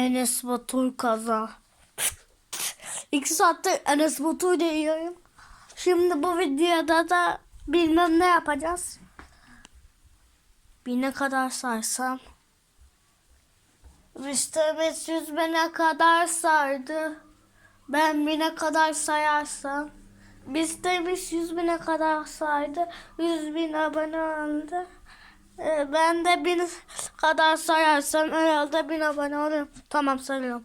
Enes Batur kaza. İki saattir Enes Batur diyorum. Şimdi bu videoda da bilmem ne yapacağız. Bine kadar sarsam. Müşterimiz yüz bine kadar sardı. Ben bine kadar sayarsam. Müşterimiz yüz bine kadar saydı. Yüz bin abone oldu. Ee, Ben de bin kadar sayarsam herhalde bin abone olurum. Tamam sayıyorum.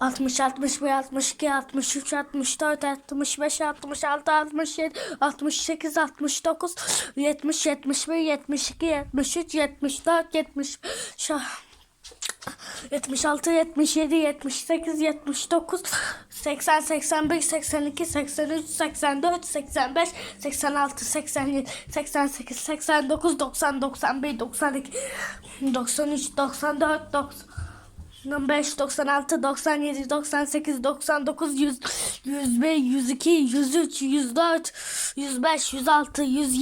60, 61, 62, 63, 64, 65, 66, 67, 68, 69, 70, 71, 72, 73, 74, 75, 76, 77, 78, 79, 80, 81, 82, 83, 84, 85, 86, 87, 88, 89, 90, 91, 92, 93, 94, 90. 95, 96, 97, 98, 99, 100, 101, 102, 103, 104, 105, 106,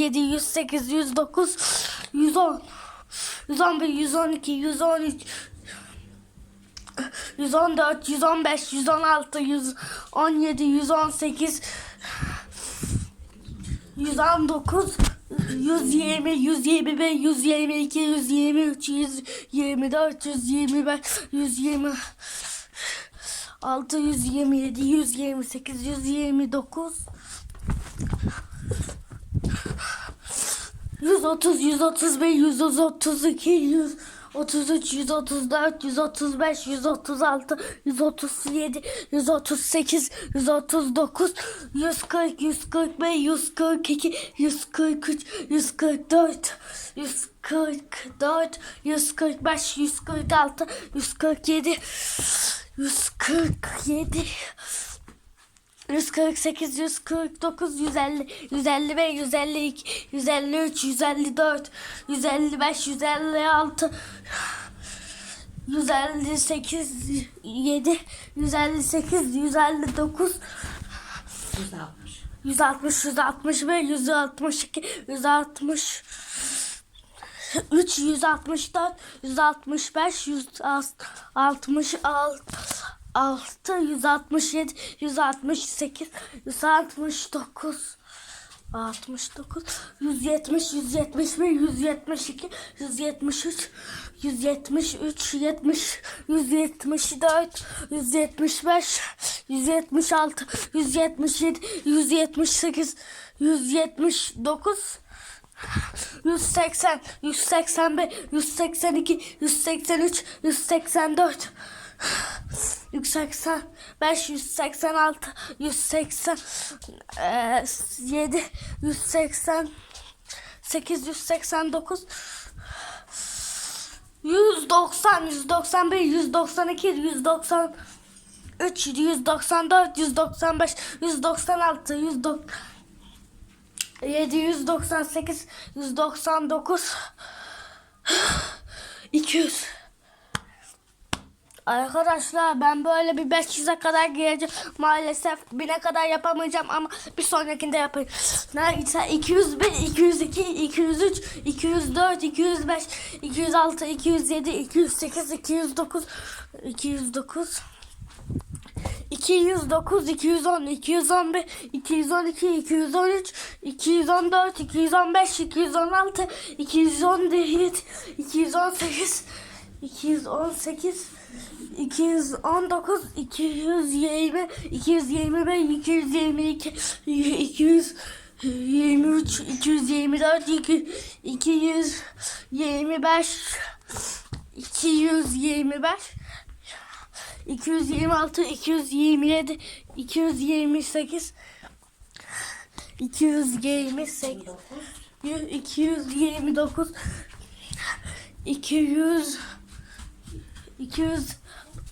107, 108, 109, 110, 111, 112, 113, 114, 115, 116, 117, 118, 119, 120, 121, 122, 123, 124, 125, 120, 6, 127, 128, 129, 130, 131, 132, 100, 33, 134, 135, 136, 137, 138, 139, 140, 141, 142, 143, 144, 144, 145, 146, 147, 147, 148, 149, 150, 151, 152, 153, 154, 155, 156, 158, 7, 158, 159, 160. 160, 161, 162, 160, 3, 164, 165, 166, 6, 167, 168, 169, 69, 170, 171, 172, 173, 173, 70, 174, 175, 176, 177, 178, 179, 180, 181, 182, 183, 184, 185, 186, 180, eee, 7, 180, 8, 189, 190, 191, 192, 193, 194, 195, 196, 190, 798, 199, 200. Arkadaşlar ben böyle bir 500'e kadar gireceğim. Maalesef 1000'e kadar yapamayacağım ama bir sonrakinde yapayım. Neyse 201, 202, 203, 204, 205, 206, 207, 208, 209, 209. 209, 210, 211, 212, 213, 214, 215, 216, 217, 218, 218, 219, 220, 221, 222, 223, 224, 225, 225, 226, 227, 228, 228, 229, 200, 200,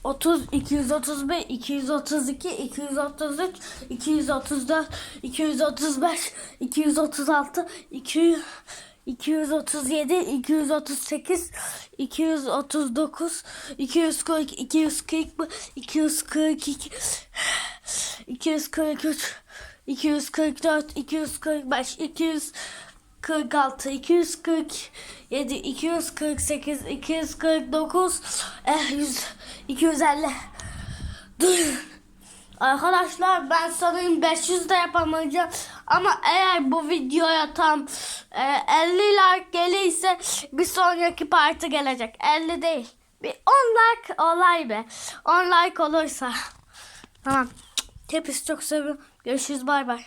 230, 231, 232, 233, 234, 235, 236, 200, 237, 238, 239, 240, 241, 242, 243, 244, 245, 246, 247, 248, 249, eh, 100, 250. Dur. Arkadaşlar ben sanırım 500 de yapamayacağım. Ama eğer bu videoya tam e, 50 like gelirse bir sonraki parti gelecek. 50 değil. Bir 10 like olay be. 10 like olursa. Tamam. Hepinizi çok seviyorum. Görüşürüz bay bay.